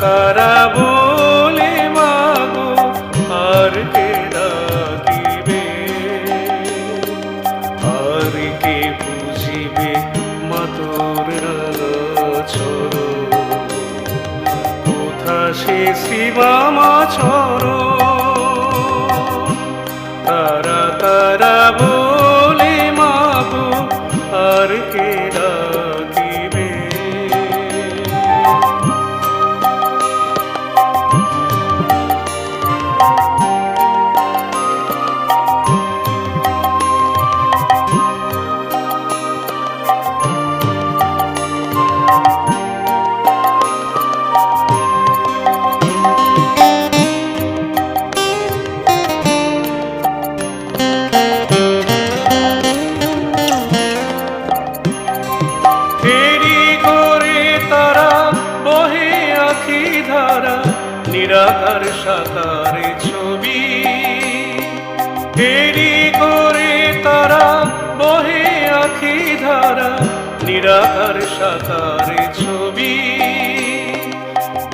তারা বলে মাগো আর কে ডাকিবে? বুঝিবে মাতর চর কোথা সে শিবামা ফেরি করে তারা বহে আখি ধারা, নিরাকার সাকারে ছবি। ফেরি করে তারা বহে আখি ধারা, নিরাকার সাকারে ছবি।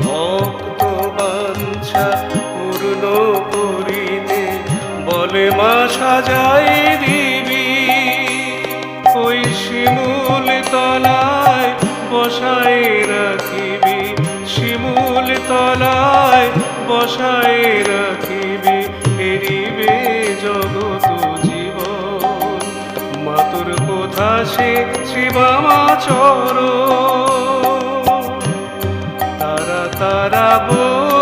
ভক্ত বাঞ্ছা পূর্ণ করিতে বলে মা ওই শিমুল তলায় বসায় রাখিবি, শিমুল তলায় বসায় রাখিবি, এরিবে জগত জীবন। মাতুর কোথা সে শিবামা চর তারা তারা বলে